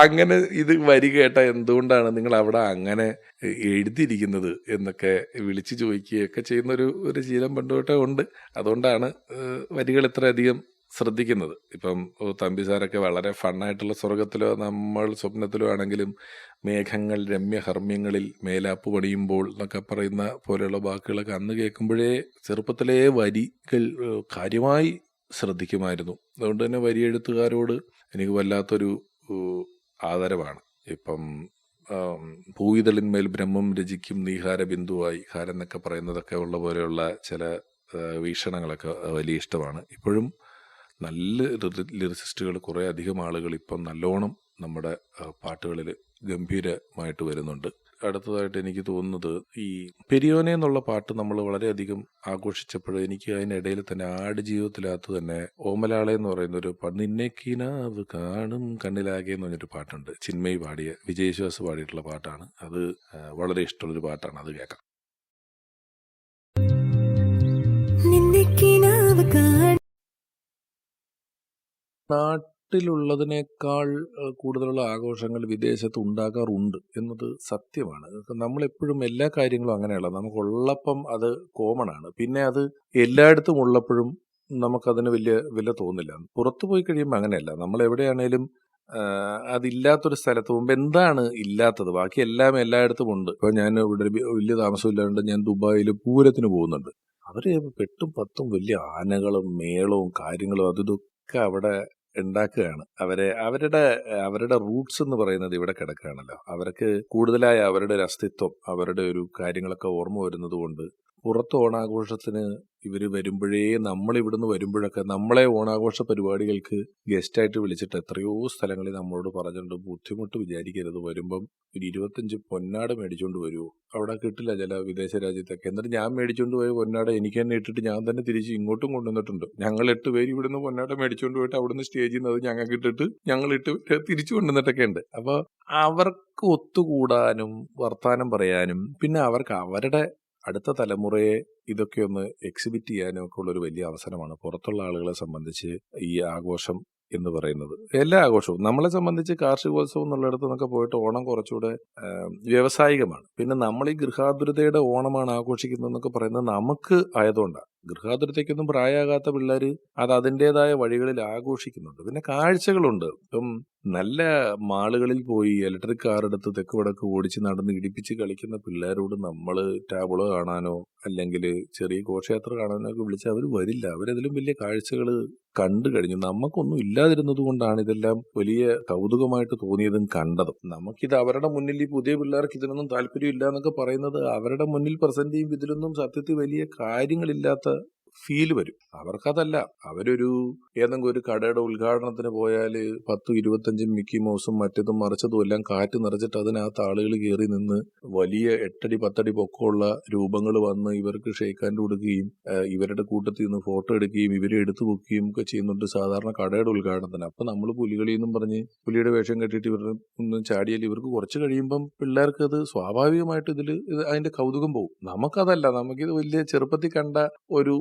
അങ്ങനെ ഇത് വരി കേട്ട എന്തുകൊണ്ടാണ് നിങ്ങൾ അവിടെ അങ്ങനെ എഴുതിയിരിക്കുന്നത്? എന്നൊക്കെ വിളിച്ചു ചോദിക്കുകയൊക്കെ ചെയ്യുന്ന ഒരു ഒരു ശീലം പണ്ടുതൊട്ടേ ഉണ്ട്. അതുകൊണ്ടാണ് വരികൾ ഇത്രയധികം ശ്രദ്ധിക്കുന്നത്. ഇപ്പം തമ്പി സാറൊക്കെ വളരെ ഫണ്ണായിട്ടുള്ള സ്വർഗത്തിലോ നമ്മൾ സ്വപ്നത്തിലോ ആണെങ്കിലും മേഘങ്ങൾ രമ്യഹർമ്മ്യങ്ങളിൽ മേലാപ്പ് പണിയുമ്പോൾ എന്നൊക്കെ പറയുന്ന പോലെയുള്ള വാക്കുകളൊക്കെ അന്ന് കേൾക്കുമ്പോഴേ ചെറുപ്പത്തിലെ വരികൾ കാര്യമായി ശ്രദ്ധിക്കുമായിരുന്നു. അതുകൊണ്ട് തന്നെ വരി എഴുത്തുകാരോട് എനിക്ക് വല്ലാത്തൊരു ആദരവാണ്. ഇപ്പം ഭൂവിതളിന്മേൽ ബ്രഹ്മം രചിക്കും നീഹാര ബിന്ദുവായി ഹാരം എന്നൊക്കെ പറയുന്നതൊക്കെ ഉള്ള പോലെയുള്ള ചില വീക്ഷണങ്ങളൊക്കെ വലിയ ഇഷ്ടമാണ്. ഇപ്പോഴും നല്ല ലിറിസിസ്റ്റുകൾ കുറേ അധികം ആളുകൾ ഇപ്പം നല്ലോണം നമ്മുടെ പാട്ടുകളിൽ ഗംഭീരമായിട്ട് വരുന്നുണ്ട്. അടുത്തതായിട്ട് എനിക്ക് തോന്നുന്നത് ഈ പെരിയോനെ എന്നുള്ള പാട്ട് നമ്മൾ വളരെയധികം ആഘോഷിച്ചപ്പോൾ എനിക്ക് അതിനിടയിൽ തന്നെ ആട് ജീവിതത്തിനകത്ത് തന്നെ ഓമലാളെ എന്ന് പറയുന്ന ഒരു നിന്നെ കിനാവ് കാണും കണ്ണിലാകെ എന്ന് പറഞ്ഞൊരു പാട്ടുണ്ട്. ചിന്മയി പാടിയ വിജയശ്വാസ് പാടിയിട്ടുള്ള പാട്ടാണ്. അത് വളരെ ഇഷ്ടമുള്ളൊരു പാട്ടാണ്. അത് കേൾക്കാം. നാട്ടിലുള്ളതിനേക്കാൾ കൂടുതലുള്ള ആഘോഷങ്ങൾ വിദേശത്ത് ഉണ്ടാകാറുണ്ട് എന്നത് സത്യമാണ്. നമ്മളെപ്പോഴും എല്ലാ കാര്യങ്ങളും അങ്ങനെയല്ല. നമുക്കുള്ളപ്പം അത് കോമൺ ആണ്. പിന്നെ അത് എല്ലായിടത്തും ഉള്ളപ്പോഴും നമുക്കതിന് വലിയ വില തോന്നില്ല. പുറത്തു പോയി കഴിയുമ്പോൾ അങ്ങനെയല്ല. നമ്മൾ എവിടെയാണേലും അതില്ലാത്തൊരു സ്ഥലത്ത് പോകുമ്പോൾ എന്താണ് ഇല്ലാത്തത്? ബാക്കി എല്ലാം എല്ലായിടത്തും ഉണ്ട്. ഇപ്പൊ ഞാൻ ഇവിടെ വലിയ താമസമില്ലാണ്ട് ഞാൻ ദുബായിൽ പൂരത്തിന് പോകുന്നുണ്ട്. അവർ പെട്ടും പത്തും വലിയ ആനകളും മേളവും കാര്യങ്ങളും അതും ഇതൊക്കെ അവിടെ ഉണ്ടാക്കുകയാണ്. അവരെ അവരുടെ അവരുടെ റൂട്ട്സ് എന്ന് പറയുന്നത് ഇവിടെ കിടക്കുകയാണല്ലോ. അവർക്ക് കൂടുതലായി അവരുടെ ഒരു അസ്തിത്വം അവരുടെ ഒരു കാര്യങ്ങളൊക്കെ ഓർമ്മ വരുന്നത് കൊണ്ട് പുറത്ത് ഓണാഘോഷത്തിന് ഇവർ വരുമ്പോഴേ നമ്മൾ ഇവിടുന്ന് വരുമ്പോഴൊക്കെ നമ്മളെ ഓണാഘോഷ പരിപാടികൾക്ക് ഗസ്റ്റായിട്ട് വിളിച്ചിട്ട് എത്രയോ സ്ഥലങ്ങളിൽ നമ്മളോട് പറഞ്ഞിട്ടുണ്ട് ബുദ്ധിമുട്ട് വിചാരിക്കരുത് വരുമ്പം ഒരു ഇരുപത്തഞ്ച് പൊന്നാട് മേടിച്ചുകൊണ്ട് വരുമോ അവിടെ കിട്ടില്ല ചില വിദേശ രാജ്യത്തൊക്കെ. എന്നിട്ട് ഞാൻ മേടിച്ചുകൊണ്ട് പോയ പൊന്നാട എനിക്ക് തന്നെ ഇട്ടിട്ട് ഞാൻ തന്നെ തിരിച്ച് ഇങ്ങോട്ടും കൊണ്ടുവന്നിട്ടുണ്ട്. ഞങ്ങൾ എട്ട് പേര് ഇവിടുന്ന് പൊന്നാട മേടിച്ചുകൊണ്ട് പോയിട്ട് അവിടുന്ന് സ്റ്റേജിൽ നിന്ന് അത് ഞങ്ങൾക്ക് ഇട്ടിട്ട് ഞങ്ങൾ ഇട്ട് തിരിച്ചു കൊണ്ടുവന്നിട്ടൊക്കെ ഉണ്ട്. അപ്പോൾ അവർക്ക് ഒത്തുകൂടാനും വർത്താനം പറയാനും പിന്നെ അവർക്ക് അവരുടെ അടുത്ത തലമുറയെ ഇതൊക്കെ ഒന്ന് എക്സിബിറ്റ് ചെയ്യാനും ഒക്കെ ഉള്ളൊരു വലിയ അവസരമാണ് പുറത്തുള്ള ആളുകളെ സംബന്ധിച്ച് ഈ ആഘോഷം എന്ന് പറയുന്നത്. എല്ലാ ആഘോഷവും നമ്മളെ സംബന്ധിച്ച് കാർഷികോത്സവം എന്നുള്ളിടത്ത് നിന്നൊക്കെ പോയിട്ട് ഓണം കുറച്ചുകൂടെ വ്യവസായികമാണ്. പിന്നെ നമ്മൾ ഈ ഗൃഹാതുരതയുടെ ഓണമാണ് ആഘോഷിക്കുന്നതെന്നൊക്കെ പറയുന്നത് നമുക്ക് ആയതുകൊണ്ടാണ്. ഗൃഹാതുരതയ്ക്കൊന്നും പ്രായമാകാത്ത പിള്ളേർ അത് അതിന്റെതായ വഴികളിൽ ആഘോഷിക്കുന്നുണ്ട്. പിന്നെ കാഴ്ചകളുണ്ട്. ഇപ്പം നല്ല മാളുകളിൽ പോയി ഇലക്ട്രിക് കാർ എടുത്ത് തെക്ക് വടക്ക് ഓടിച്ച് നടന്ന് ഇടിപ്പിച്ച് കളിക്കുന്ന പിള്ളേരോട് നമ്മൾ ടാബിളോ കാണാനോ അല്ലെങ്കിൽ ചെറിയ ഘോഷയാത്ര കാണാനോ ഒക്കെ വിളിച്ചാൽ അവർ വരില്ല. അവരതിലും വലിയ കാഴ്ചകൾ കണ്ടു കഴിഞ്ഞു. നമുക്കൊന്നും ഇല്ലാതിരുന്നത് കൊണ്ടാണ് ഇതെല്ലാം വലിയ കൗതുകമായിട്ട് തോന്നിയതും കണ്ടതും. നമുക്കിത് അവരുടെ മുന്നിൽ ഈ പുതിയ പിള്ളേർക്ക് ഇതിനൊന്നും താല്പര്യമില്ല എന്നൊക്കെ പറയുന്നത് അവരുടെ മുന്നിൽ പ്രസന്റ് ചെയ്യുമ്പോൾ ഇതിലൊന്നും സത്യത്തിൽ വലിയ കാര്യങ്ങളില്ലാത്ത ഫീൽ വരും. അവർക്കതല്ല. അവരൊരു ഏതെങ്കിലും ഒരു കടയുടെ ഉദ്ഘാടനത്തിന് പോയാൽ പത്തും ഇരുപത്തഞ്ചും മിക്കി മൗസും മറ്റതും മറിച്ചതും എല്ലാം കാറ്റ് നിറച്ചിട്ട് അതിനകത്ത് ആളുകൾ കയറി നിന്ന് വലിയ എട്ടടി പത്തടി പൊക്കമുള്ള രൂപങ്ങൾ വന്ന് ഇവർക്ക് ഷെയ്ക്കാൻഡ് കൊടുക്കുകയും ഇവരുടെ കൂട്ടത്തിൽ നിന്ന് ഫോട്ടോ എടുക്കുകയും ഇവരെ എടുത്തു വെക്കുകയും ഒക്കെ ചെയ്യുന്നുണ്ട് സാധാരണ കടയുടെ ഉദ്ഘാടനത്തിന്. അപ്പൊ നമ്മൾ പുലികളി എന്നും പറഞ്ഞ് പുലിയുടെ വേഷം കെട്ടിയിട്ട് ഇവരുടെ ഒന്നും ചാടിയാൽ ഇവർക്ക് കുറച്ച് കഴിയുമ്പം പിള്ളേർക്ക് അത് സ്വാഭാവികമായിട്ട് ഇതിൽ അതിന്റെ കൗതുകം പോകും നമുക്കതല്ല. നമുക്കിത് വലിയ ചെറുപ്പത്തിൽ കണ്ട ഒരു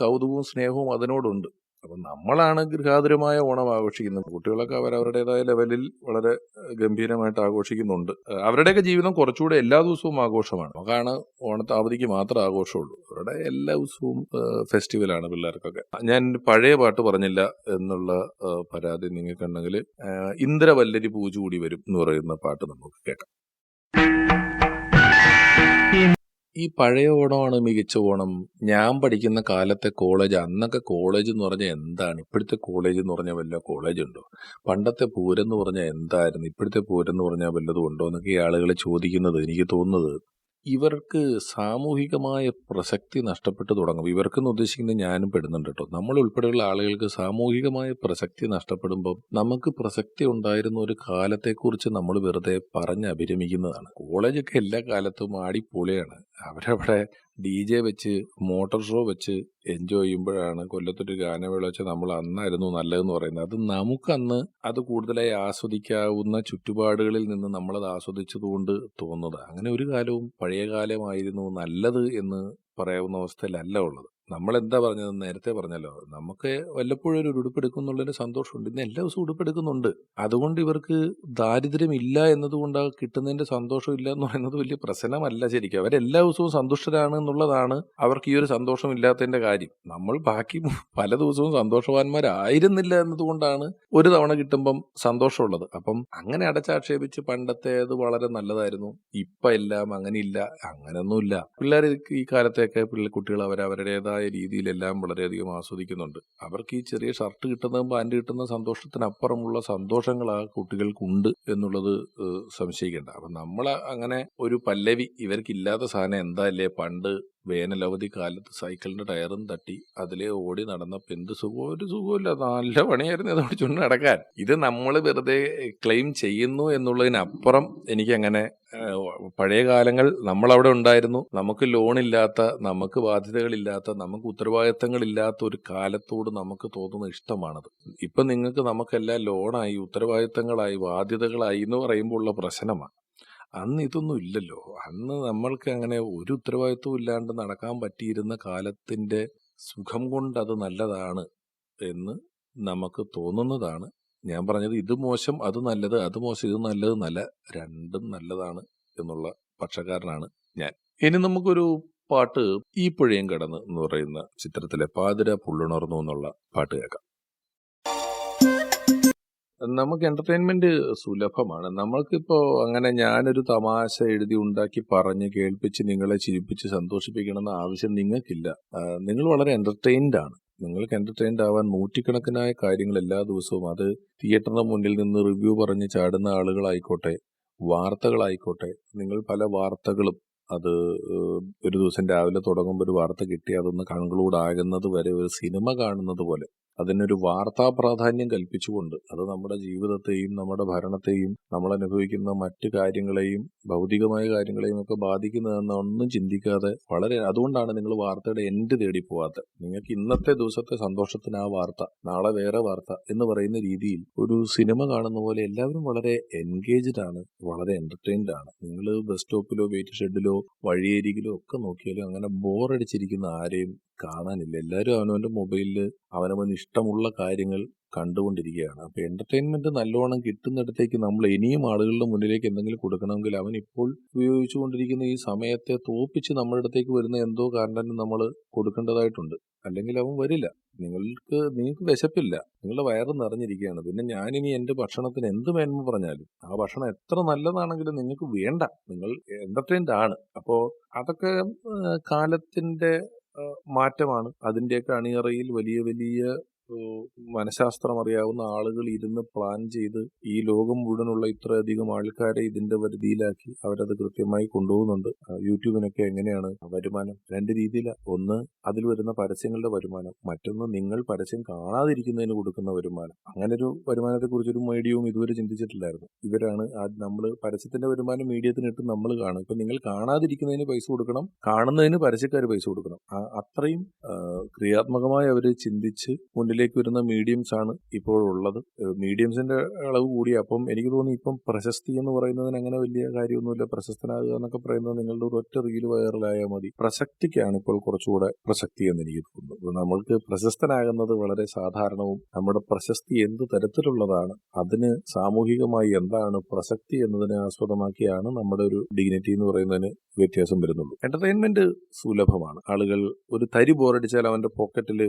കൗതുകവും സ്നേഹവും അതിനോടുണ്ട്. അപ്പം നമ്മളാണ് ഗൃഹാതുരമായ ഓണം ആഘോഷിക്കുന്നത്. കുട്ടികളൊക്കെ അവരവരുടേതായ ലെവലിൽ വളരെ ഗംഭീരമായിട്ട് ആഘോഷിക്കുന്നുണ്ട്. അവരുടെയൊക്കെ ജീവിതം കുറച്ചുകൂടെ എല്ലാ ദിവസവും ആഘോഷമാണ്. നമുക്കാണ് ഓണത്തെ അവധിക്ക് മാത്രമേ ആഘോഷമുള്ളൂ. അവരുടെ എല്ലാ ദിവസവും ഫെസ്റ്റിവലാണ് പിള്ളേർക്കൊക്കെ. ഞാൻ പഴയ പാട്ട് പറഞ്ഞില്ല എന്നുള്ള പരാതി നിങ്ങൾക്കുണ്ടെങ്കിൽ ഇന്ദ്രവല്ലരി പൂജ കൂടി വരും എന്ന് പറയുന്ന പാട്ട് നമുക്ക് കേൾക്കാം. ഈ പഴയ ഓണമാണ് മികച്ച ഓണം. ഞാൻ പഠിക്കുന്ന കാലത്തെ കോളേജ് അന്നൊക്കെ കോളേജ് എന്ന് പറഞ്ഞാൽ എന്താണ്? ഇപ്പോഴത്തെ കോളേജ് എന്ന് പറഞ്ഞാൽ വല്ല കോളേജ് ഉണ്ടോ? പണ്ടത്തെ പൂരം എന്ന് പറഞ്ഞാൽ എന്തായിരുന്നു? ഇപ്പോഴത്തെ പൂരം എന്ന് പറഞ്ഞാൽ വല്ലതും ഉണ്ടോ? എന്നൊക്കെ ആളുകൾ ചോദിക്കുന്നത് എനിക്ക് തോന്നുന്നത്. ഇവർക്ക് സാമൂഹികമായ പ്രസക്തി നഷ്ടപ്പെട്ടു തുടങ്ങും. ഇവർക്കെന്ന് ഉദ്ദേശിക്കുന്നത് ഞാനും പെടുന്നുണ്ട് കേട്ടോ. നമ്മൾ ഉൾപ്പെടെയുള്ള ആളുകൾക്ക് സാമൂഹികമായ പ്രസക്തി നഷ്ടപ്പെടുമ്പോൾ നമുക്ക് പ്രസക്തി ഉണ്ടായിരുന്ന ഒരു കാലത്തെക്കുറിച്ച് നമ്മൾ വെറുതെ പറഞ്ഞ് അഭിരമിക്കുന്നതാണ്. കോളേജൊക്കെ എല്ലാ കാലത്തും ആടിപ്പൊളിയാണ് അവരവിടെ ഡി ജെ വെച്ച് മോട്ടോർ ഷോ വെച്ച് എൻജോയ് ചെയ്യുമ്പോഴാണ് കൊല്ലത്തൊരു ഗാനമേള വെച്ച് നമ്മൾ അന്നായിരുന്നു നല്ലതെന്ന് പറയുന്നത്. അത് നമുക്കന്ന് അത് കൂടുതലായി ആസ്വദിക്കാവുന്ന ചുറ്റുപാടുകളിൽ നിന്ന് നമ്മളത് ആസ്വദിച്ചതുകൊണ്ട് തോന്നുന്നത്. അങ്ങനെ ഒരു കാലവും പഴയ കാലമായിരുന്നു നല്ലത് എന്ന് പറയാവുന്ന അവസ്ഥയിലല്ല ഉള്ളത്. നമ്മൾ എന്താ പറഞ്ഞത് നേരത്തെ പറഞ്ഞല്ലോ. നമുക്ക് വല്ലപ്പോഴും ഒരു ഉടുപ്പെടുക്കും സന്തോഷമുണ്ട്. ഇന്ന് എല്ലാ ദിവസവും ഉടുപ്പെടുക്കുന്നുണ്ട്. അതുകൊണ്ട് ഇവർക്ക് ദാരിദ്ര്യമില്ല എന്നതുകൊണ്ട് എന്നതുകൊണ്ടാണ് കിട്ടുന്നതിന്റെ സന്തോഷം ഇല്ല എന്ന് പറയുന്നത് വലിയ പ്രശ്നമല്ല ശരിക്കും. അവരെല്ലാ ദിവസവും സന്തുഷ്ടരാണ് എന്നുള്ളതാണ് അവർക്ക് ഈ ഒരു സന്തോഷം ഇല്ലാത്തതിന്റെ കാര്യം. നമ്മൾ ബാക്കി പല ദിവസവും സന്തോഷവാന്മാരായിരുന്നില്ല എന്നതുകൊണ്ടാണ് ഒരു തവണ കിട്ടുമ്പം സന്തോഷമുള്ളത്. അപ്പം അങ്ങനെ അടച്ചാക്ഷേപിച്ച് പണ്ടത്തേത് വളരെ നല്ലതായിരുന്നു. ഇപ്പം എല്ലാം അങ്ങനെയില്ല. അങ്ങനെയൊന്നുമില്ല. പിള്ളേർ ഈ കാലത്തെയൊക്കെ പിള്ളേർ കുട്ടികൾ അവർ അവരുടേതായ രീതിയിലെല്ലാം വളരെയധികം ആസ്വദിക്കുന്നുണ്ട്. അവർക്ക് ഈ ചെറിയ ഷർട്ട് കിട്ടുന്നതും പാന്റ് കിട്ടുന്ന സന്തോഷത്തിനപ്പുറമുള്ള സന്തോഷങ്ങൾ ആ കുട്ടികൾക്കുണ്ട് എന്നുള്ളത് സംശയിക്കേണ്ട. അപ്പം നമ്മൾ അങ്ങനെ ഒരു പല്ലവി ഇവർക്കില്ലാത്ത സാധനം എന്താ അല്ലേ? പണ്ട് വേനലവധി കാലത്ത് സൈക്കിളിന്റെ ടയറും തട്ടി അതിലെ ഓടി നടന്നപ്പോൾ എന്ത് സുഖം? ഒരു സുഖമില്ല നല്ല പണിയായിരുന്നു അത് ചുണ്ട് നടക്കാൻ ഇത് നമ്മൾ വെറുതെ ക്ലെയിം ചെയ്യുന്നു എന്നുള്ളതിനപ്പുറം എനിക്കങ്ങനെ പഴയ കാലങ്ങൾ നമ്മളവിടെ ഉണ്ടായിരുന്നു. നമുക്ക് ലോണില്ലാത്ത നമുക്ക് ബാധ്യതകളില്ലാത്ത നമുക്ക് ഉത്തരവാദിത്തങ്ങളില്ലാത്ത ഒരു കാലത്തോട് നമുക്ക് തോന്നുന്ന ഇഷ്ടമാണത്. ഇപ്പൊ നിങ്ങൾക്ക് നമുക്കെല്ലാം ലോണായി ഉത്തരവാദിത്തങ്ങളായി ബാധ്യതകളായി എന്ന് പറയുമ്പോൾ ഉള്ള പ്രശ്നമാണ്. അന്ന് ഇതൊന്നും ഇല്ലല്ലോ. അന്ന് നമ്മൾക്ക് അങ്ങനെ ഒരു ഉത്തരവാദിത്വം ഇല്ലാണ്ട് നടക്കാൻ പറ്റിയിരുന്ന കാലത്തിന്റെ സുഖം കൊണ്ട് അത് നല്ലതാണ് എന്ന് നമുക്ക് തോന്നുന്നതാണ്. ഞാൻ പറഞ്ഞത് ഇത് മോശം അത് നല്ലത് അത് മോശം ഇത് നല്ലത് നല്ല രണ്ടും നല്ലതാണ് എന്നുള്ള പക്ഷക്കാരനാണ് ഞാൻ. ഇനി നമുക്കൊരു പാട്ട് ഈ പുഴയും കടന്ന് എന്ന് പറയുന്ന ചിത്രത്തിലെ പാതിര പുള്ളുണർന്നു എന്നുള്ള പാട്ട് കേൾക്കാം. നമുക്ക് എന്റർടൈൻമെന്റ് സുലഭമാണ്. നമ്മൾക്കിപ്പോ അങ്ങനെ ഞാനൊരു തമാശ എഴുതി ഉണ്ടാക്കി പറഞ്ഞ് കേൾപ്പിച്ച് നിങ്ങളെ ചിരിപ്പിച്ച് സന്തോഷിപ്പിക്കണമെന്ന ആവശ്യം നിങ്ങൾക്കില്ല. നിങ്ങൾ വളരെ എന്റർടൈൻഡ് ആണ്. നിങ്ങൾക്ക് എന്റർടൈൻഡ് ആവാൻ നൂറ്റിക്കണക്കിനായ കാര്യങ്ങൾ എല്ലാ ദിവസവും. അത് തിയേറ്ററിന് മുന്നിൽ നിന്ന് റിവ്യൂ പറഞ്ഞ് ചാടുന്ന ആളുകളായിക്കോട്ടെ വാർത്തകളായിക്കോട്ടെ നിങ്ങൾ പല വാർത്തകളും അത് ഒരു ദിവസം രാവിലെ തുടങ്ങുമ്പോൾ ഒരു വാർത്ത കിട്ടി അതൊന്ന് കൺക്ലൂഡ് ആകുന്നത് വരെ ഒരു സിനിമ കാണുന്നത് പോലെ. അതിനൊരു വാർത്താ പ്രാധാന്യം കൽപ്പിച്ചുകൊണ്ട് അത് നമ്മുടെ ജീവിതത്തെയും നമ്മുടെ ഭരണത്തെയും നമ്മൾ അനുഭവിക്കുന്ന മറ്റു കാര്യങ്ങളെയും ഭൗതികമായ കാര്യങ്ങളെയും ഒക്കെ ബാധിക്കുന്നതെന്ന് ഒന്നും ചിന്തിക്കാതെ വളരെ അതുകൊണ്ടാണ് നിങ്ങൾ വാർത്തയുടെ എൻഡ് തേടി പോവാത്തത് നിങ്ങൾക്ക് ഇന്നത്തെ ദിവസത്തെ സന്തോഷത്തിന് ആ വാർത്ത നാളെ വേറെ വാർത്ത എന്ന് പറയുന്ന രീതിയിൽ ഒരു സിനിമ കാണുന്ന പോലെ എല്ലാവരും വളരെ എൻഗേജ്ഡ് ആണ് വളരെ എന്റർടൈൻഡ് ആണ്. നിങ്ങൾ ബസ് സ്റ്റോപ്പിലോ വെയിറ്റ് ഷെഡിലോ വഴിയരികിലോ ഒക്കെ നോക്കിയാലും അങ്ങനെ ബോറടിച്ചിരിക്കുന്ന ആരെയും കാണാനില്ല. എല്ലാവരും അവനവന്റെ മൊബൈലിൽ അവനവന് ഇഷ്ടമുള്ള കാര്യങ്ങൾ കണ്ടുകൊണ്ടിരിക്കുകയാണ്. അപ്പോൾ എന്റർടൈൻമെന്റ് നല്ലോണം കിട്ടുന്നിടത്തേക്ക് നമ്മൾ ഇനിയും ആളുകളുടെ മുന്നിലേക്ക് എന്തെങ്കിലും കൊടുക്കണമെങ്കിൽ അവൻ ഇപ്പോൾ ഉപയോഗിച്ചുകൊണ്ടിരിക്കുന്ന ഈ സമയത്തെ തോപ്പിച്ച് നമ്മുടെ അടുത്തേക്ക് വരുന്ന എന്തോ കണ്ടന്റ് നമ്മൾ കൊടുക്കേണ്ടതായിട്ടുണ്ട്. അല്ലെങ്കിൽ അവൻ വരില്ല. നിങ്ങൾക്ക് നിങ്ങൾക്ക് വിശപ്പില്ല. നിങ്ങളുടെ വയറ് നിറഞ്ഞിരിക്കുകയാണ്. പിന്നെ ഞാനിനി എന്റെ ഭക്ഷണത്തിന് എന്ത് മേന്മ പറഞ്ഞാലും ആ ഭക്ഷണം എത്ര നല്ലതാണെങ്കിലും നിങ്ങൾക്ക് വേണ്ട. നിങ്ങൾ എന്റർടൈൻഡ് ആണ്. അപ്പോൾ അതൊക്കെ കാലത്തിന്റെ മാറ്റമാണ്. അതിന്റെയൊക്കെ അണിയറയിൽ വലിയ വലിയ മനഃശാസ്ത്രം അറിയാവുന്ന ആളുകൾ ഇരുന്ന് പ്ലാൻ ചെയ്ത് ഈ ലോകം മുഴുവനുള്ള ഇത്രയധികം ആൾക്കാരെ ഇതിന്റെ പരിധിയിലാക്കി അവരത് കൃത്യമായി കൊണ്ടുപോകുന്നുണ്ട്. യൂട്യൂബിനൊക്കെ എങ്ങനെയാണ് വരുമാനം? രണ്ട് രീതിയിലാണ് ഒന്ന് അതിൽ വരുന്ന പരസ്യങ്ങളുടെ വരുമാനം മറ്റൊന്ന് നിങ്ങൾ പരസ്യം കാണാതിരിക്കുന്നതിന് കൊടുക്കുന്ന വരുമാനം. അങ്ങനെ ഒരു വരുമാനത്തെ കുറിച്ചൊരു മീഡിയവും ഇതുവരെ ചിന്തിച്ചിട്ടില്ലായിരുന്നു. ഇവരാണ് നമ്മൾ പരസ്യത്തിന്റെ വരുമാനം മീഡിയത്തിന് ഇട്ട് നമ്മൾ കാണും. ഇപ്പൊ നിങ്ങൾ കാണാതിരിക്കുന്നതിന് പൈസ കൊടുക്കണം കാണുന്നതിന് പരസ്യക്കാർ പൈസ കൊടുക്കണം. അത്രയും ക്രിയാത്മകമായി അവർ ചിന്തിച്ച് മുന്നിലേക്ക് സ്റ്റേജിലേക്ക് വരുന്ന മീഡിയംസ് ആണ് ഇപ്പോഴുള്ളത്. മീഡിയംസിന്റെ അളവ് കൂടി അപ്പം എനിക്ക് തോന്നി ഇപ്പം പ്രശസ്തി എന്ന് പറയുന്നതിന് അങ്ങനെ വലിയ കാര്യമൊന്നുമില്ല. പ്രശസ്തനാകുക എന്നൊക്കെ പറയുന്നത് നിങ്ങളുടെ ഒരു ഒറ്റ റീൽ വൈറലായാൽ മതി. പ്രസക്തിക്കാണ് ഇപ്പോൾ കുറച്ചുകൂടെ പ്രസക്തി എന്ന് എനിക്ക് തോന്നുന്നു നമ്മൾക്ക് പ്രശസ്തനാകുന്നത് വളരെ സാധാരണവും നമ്മുടെ പ്രശസ്തി എന്ത് തരത്തിലുള്ളതാണ് അതിന് സാമൂഹികമായി എന്താണ് പ്രസക്തി എന്നതിനെ ആസ്പദമാക്കിയാണ് നമ്മുടെ ഒരു ഡിഗ്നിറ്റി എന്ന് പറയുന്നതിന് വ്യത്യാസം വരുന്നുള്ളൂ. എന്റർടൈൻമെന്റ് സുലഭമാണ്. ആളുകൾ ഒരു തരി ബോറടിച്ചാൽ അവന്റെ പോക്കറ്റിൽ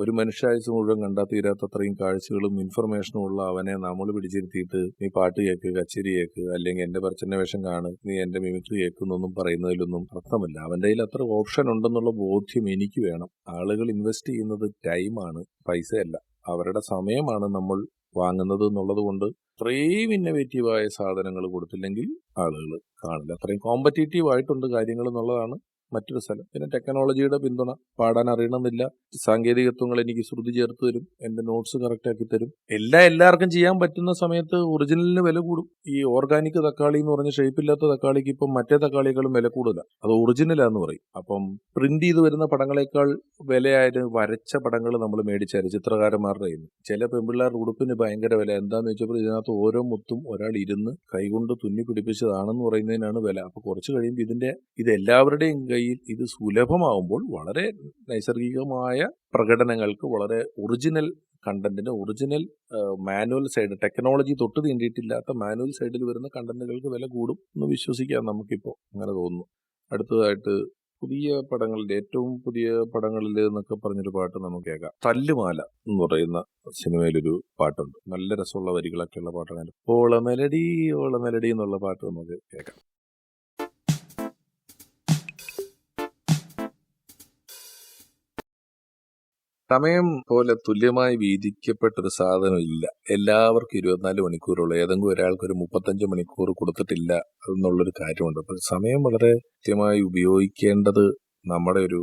ഒരു മനുഷ്യായുസ് മുഴുവൻ കണ്ടാൽ തീരാത്തത്രയും കാഴ്ചകളും ഇൻഫർമേഷനും ഉള്ള അവനെ നമ്മൾ പിടിച്ചിരുത്തിയിട്ട് നീ പാട്ട് കേക്ക് കച്ചേരി കേക്ക് അല്ലെങ്കിൽ എന്റെ പ്രച്ഛന്ന വേഷം കാണ് നീ എന്റെ മിമിക്രി കേൾക്കുന്നൊന്നും പറയുന്നതിലൊന്നും അർത്ഥമില്ല. അവന്റെ കയ്യിൽ അത്ര ഓപ്ഷൻ ഉണ്ടെന്നുള്ള ബോധ്യം എനിക്ക് വേണം. ആളുകൾ ഇൻവെസ്റ്റ് ചെയ്യുന്നത് ടൈമാണ് പൈസയല്ല. അവരുടെ സമയമാണ് നമ്മൾ വാങ്ങുന്നത് എന്നുള്ളത് കൊണ്ട് അത്രയും ഇന്നവേറ്റീവായ സാധനങ്ങൾ കൊടുത്തില്ലെങ്കിൽ ആളുകൾ കാണില്ല അത്രയും കോമ്പറ്റേറ്റീവ് ആയിട്ടുണ്ട് കാര്യങ്ങൾ എന്നുള്ളതാണ് മറ്റൊരു സ്ഥലം. പിന്നെ ടെക്നോളജിയുടെ പിന്തുണ. പാടാൻ അറിയണമെന്നില്ല. സാങ്കേതികത്വങ്ങൾ എനിക്ക് ശ്രുതി ചേർത്ത് തരും. എന്റെ നോട്ട്സ് കറക്റ്റ് ആക്കി തരും. എല്ലാം എല്ലാവർക്കും ചെയ്യാൻ പറ്റുന്ന സമയത്ത് ഒറിജിനലിന് വില കൂടും. ഈ ഓർഗാനിക് തക്കാളി എന്ന് പറഞ്ഞ ഷേപ്പില്ലാത്ത തക്കാളിക്ക് ഇപ്പം മറ്റേ തക്കാളികളും വില കൂടുതലാണ് അത് ഒറിജിനലാന്ന് പറയും. അപ്പം പ്രിന്റ് ചെയ്ത് വരുന്ന പടങ്ങളെക്കാൾ വിലയായിട്ട് വരച്ച പടങ്ങൾ നമ്മൾ മേടിച്ചായിരുന്നു ചിത്രകാരന്മാരുടെ കയ്യിൽ ചില പെൺപിള്ളേരുടെ ഉടുപ്പിന് ഭയങ്കര വില. എന്താന്ന് വെച്ചപ്പോൾ ഇതിനകത്ത് ഓരോ മുത്തും ഒരാൾ ഇരുന്ന് കൈകൊണ്ട് തുന്നി പിടിപ്പിച്ചതാണെന്ന് പറയുന്നതിനാണ് വില. അപ്പൊ കുറച്ച് കഴിയുമ്പോൾ ഇതിന്റെ ഇത് എല്ലാവരുടെയും കയ്യിൽ ഇത് സുലഭമാകുമ്പോൾ വളരെ നൈസർഗികമായ പ്രകടനങ്ങൾക്ക് വളരെ ഒറിജിനൽ കണ്ടന്റിന് ഒറിജിനൽ മാനുവൽ സൈഡ് ടെക്നോളജി തൊട്ട് തീണ്ടിയിട്ടില്ലാത്ത മാനുവൽ സൈഡിൽ വരുന്ന കണ്ടന്റുകൾക്ക് വില കൂടും എന്ന് വിശ്വസിക്കാം നമുക്കിപ്പോൾ അങ്ങനെ തോന്നുന്നു. അടുത്തതായിട്ട് പുതിയ പടങ്ങളിൽ ഏറ്റവും പുതിയ പടങ്ങളിൽ എന്നൊക്കെ പറഞ്ഞൊരു പാട്ട് നമുക്ക് കേൾക്കാം. തല്ലുമാല എന്ന് പറയുന്ന സിനിമയിലൊരു പാട്ടുണ്ട്. നല്ല രസമുള്ള വരികളൊക്കെയുള്ള പാട്ടാണ്. ഓള മെലഡി ഓള മെലഡി എന്നുള്ള പാട്ട് നമുക്ക് കേൾക്കാം. സമയം പോലെ തുല്യമായി വീതിക്കപ്പെട്ട ഒരു സാധനം ഇല്ല. എല്ലാവർക്കും ഇരുപത്തിനാല് മണിക്കൂറുള്ള. ഏതെങ്കിലും ഒരാൾക്ക് ഒരു മുപ്പത്തഞ്ച് മണിക്കൂർ കൊടുത്തിട്ടില്ല എന്നുള്ളൊരു കാര്യമുണ്ട്. അപ്പൊ സമയം വളരെ കൃത്യമായി ഉപയോഗിക്കേണ്ടത് നമ്മുടെ ഒരു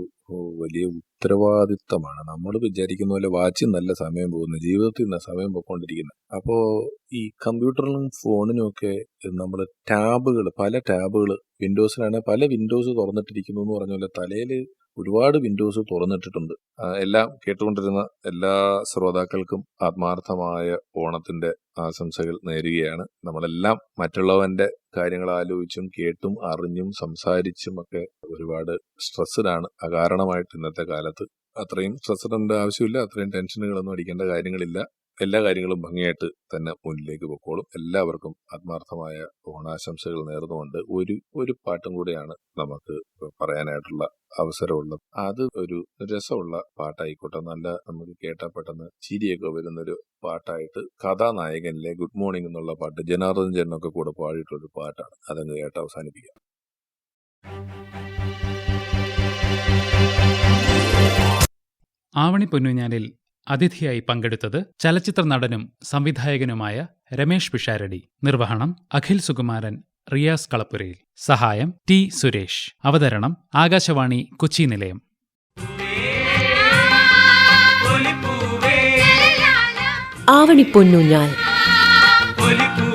വലിയ ഉത്തരവാദിത്തമാണ്. നമ്മൾ വിചാരിക്കുന്ന പോലെ വാച്ചിൽ നല്ല സമയം പോകുന്നത് ജീവിതത്തിൽ നിന്ന് സമയം പോയിക്കൊണ്ടിരിക്കുന്നത് അപ്പോൾ ഈ കമ്പ്യൂട്ടറിനും ഫോണിനും ഒക്കെ നമ്മൾ ടാബുകൾ പല ടാബുകൾ വിൻഡോസിലാണെങ്കിൽ പല വിൻഡോസ് തുറന്നിട്ടിരിക്കുന്നു എന്ന് പറഞ്ഞ പോലെ തലയിൽ ഒരുപാട് വിൻഡോസ് തുറന്നിട്ടിട്ടുണ്ട്. എല്ലാം കേട്ടുകൊണ്ടിരുന്ന എല്ലാ ശ്രോതാക്കൾക്കും ആത്മാർത്ഥമായ ഓണത്തിന്റെ ആശംസകൾ നേരുകയാണ്. നമ്മളെല്ലാം മറ്റുള്ളവന്റെ കാര്യങ്ങൾ ആലോചിച്ചും കേട്ടും അറിഞ്ഞും സംസാരിച്ചും ഒക്കെ ഒരുപാട് സ്ട്രെസ്ഡാണ്. അകാരണമായിട്ട് ഇന്നത്തെ കാലത്ത്. അത്രയും സ്ട്രെസ്ഡ് ആവശ്യമില്ല അത്രയും ടെൻഷനുകളൊന്നും അടിക്കേണ്ട കാര്യങ്ങളില്ല. എല്ലാ കാര്യങ്ങളും ഭംഗിയായിട്ട് തന്നെ മുന്നിലേക്ക് പൊക്കോളും. എല്ലാവർക്കും ആത്മാർത്ഥമായ ഓണാശംസകൾ നേർന്നുകൊണ്ട് ഒരു ഒരു പാട്ടും കൂടെയാണ് നമുക്ക് പറയാനായിട്ടുള്ള അവസരമുള്ളത്. അത് ഒരു രസമുള്ള പാട്ടായിക്കോട്ടെ. നല്ല നമുക്ക് കേട്ടാൽ പെട്ടെന്ന് ചിരിയൊക്കെ വരുന്നൊരു പാട്ടായിട്ട് കഥാനായകനിലെ ഗുഡ് മോർണിംഗ് എന്നുള്ള പാട്ട് ജനാർദ്ദൻ ചേട്ടനൊക്കെ കൂടെ പാടിയിട്ടുള്ളൊരു പാട്ടാണ്. അതങ്ങ് കേട്ട് അവസാനിപ്പിക്കാം. ആവണി പൊന്നുഞ്ഞാലിൽ അതിഥിയായി പങ്കെടുത്തത് ചലച്ചിത്ര നടനും സംവിധായകനുമായ രമേഷ് പിഷാരടി. നിർവഹണം അഖിൽ സുകുമാരൻ റിയാസ് കളപ്പുരയിൽ. സഹായം ടി സുരേഷ്. അവതരണം ആകാശവാണി കൊച്ചി നിലയം. ആവണിപ്പൊന്നൂഞ്ഞാൽ ഒലിപ്പൂ